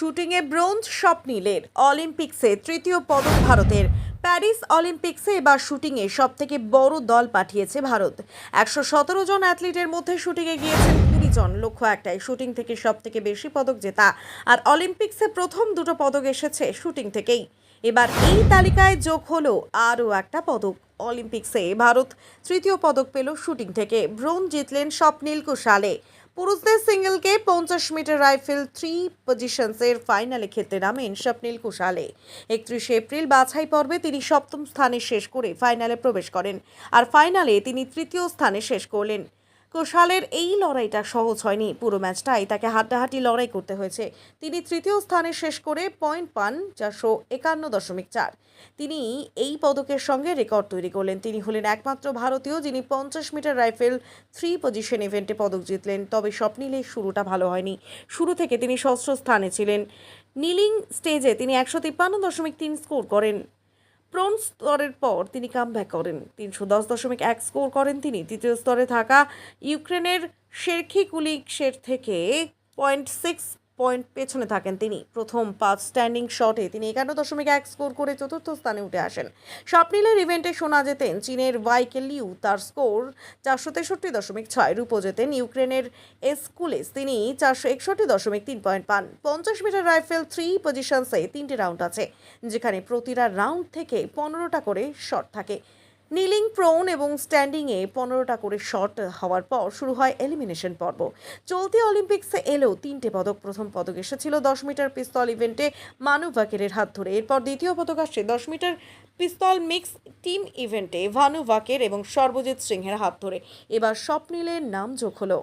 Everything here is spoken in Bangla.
শুটিংয়ে ব্রোঞ্জ স্বপ্নীলের অলিম্পিক্সে তৃতীয় পদক ভারতের। প্যারিস অলিম্পিক্সে এবার শুটিংয়ে সব থেকে বড় দল পাঠিয়েছে ভারত। একশো সতেরো জন অ্যাথলিটের মধ্যে শুটিংয়ে গিয়েছেন কুড়ি জন। লক্ষ্য একটাই, শুটিং থেকে সব থেকে বেশি পদক জেতা। আর অলিম্পিক্সে প্রথম দুটো পদক এসেছে শুটিং থেকেই। এবার এই তালিকায় যোগ হলো আরও একটা পদক। অলিম্পিক্সে ভারত তৃতীয় পদক পেল শুটিং থেকে। ব্রোঞ্জ জিতলেন স্বপ্নীল কুশালে। পুরুষদের সিঙ্গেলকে পঞ্চাশ মিটার রাইফেল থ্রি পজিশনসের ফাইনালে খেলতে নামেন স্বপ্নীল কুশালে। একত্রিশে এপ্রিল বাছাই পর্বে তিনি সপ্তম স্থানে শেষ করে ফাইনালে প্রবেশ করেন। আর ফাইনালে তিনি তৃতীয় স্থানে শেষ করলেন। কুশালের এই লড়াইটা সহজ হয়নি। পুরো ম্যাচটাই তাকে হাড্ডাহাড্ডি লড়াই করতে হয়েছে। তিনি তৃতীয় স্থানে শেষ করে পয়েন্ট পান চারশো একান্ন দশমিক চার। তিনি এই পদকের সঙ্গে রেকর্ড তৈরি করলেন। তিনি হলেন একমাত্র ভারতীয় যিনি পঞ্চাশ মিটার রাইফেল থ্রি পজিশন ইভেন্টে পদক জিতলেন। তবে স্বপ্নিলের শুরুটা ভালো হয়নি। শুরু থেকে তিনি ষষ্ঠ স্থানে ছিলেন। নিলিং স্টেজে তিনি একশো তিপ্পান্ন দশমিক তিন স্কোর করেন। প্রন স্তরের পর তিনি কামব্যাক করেন। তিনশো দশ দশমিক এক স্কোর করেন তিনি। তৃতীয় স্তরে থাকা ইউক্রেনের শেরখি কুলিকসের থেকে পয়েন্ট সিক্স পয়েন্ট পেছনে থাকেন তিনি। প্রথম পাঁচ স্ট্যান্ডিং শটে তিনি একান্ন দশমিক এক স্কোর করে চতুর্থ স্থানে উঠে আসেন। স্বপ্নিলের ইভেন্টে শোনা যেতেন চীনের ওয়াইকে লিউ। তার স্কোর চারশো তেষট্টি দশমিক ছয়। রূপো যেতেন ইউক্রেনের এসকুলেস। তিনি চারশো একষট্টি দশমিক তিন পয়েন্ট পান। পঞ্চাশ মিটার রাইফেল থ্রি পজিশনসে তিনটে রাউন্ড আছে, যেখানে প্রতিটা রাউন্ড থেকে পনেরোটা করে শট থাকে। নিলিং প্রোন এবং স্ট্যান্ডিংয়ে পনেরোটা করে শট হওয়ার পর শুরু হয় এলিমিনেশন পর্ব। চলতি অলিম্পিক্সে এলেও তিনটে পদক প্রথম পদক এসেছিল দশ মিটার পিস্তল ইভেন্টে মানু ভাকেরের হাত ধরে। এরপর দ্বিতীয় পদক আসছে দশ মিটার পিস্তল মিক্স টিম ইভেন্টে ভানু ভাকের এবং সর্বজিৎ সিংহের হাত ধরে। এবার স্বপ্নিলের নাম যোগ হলো।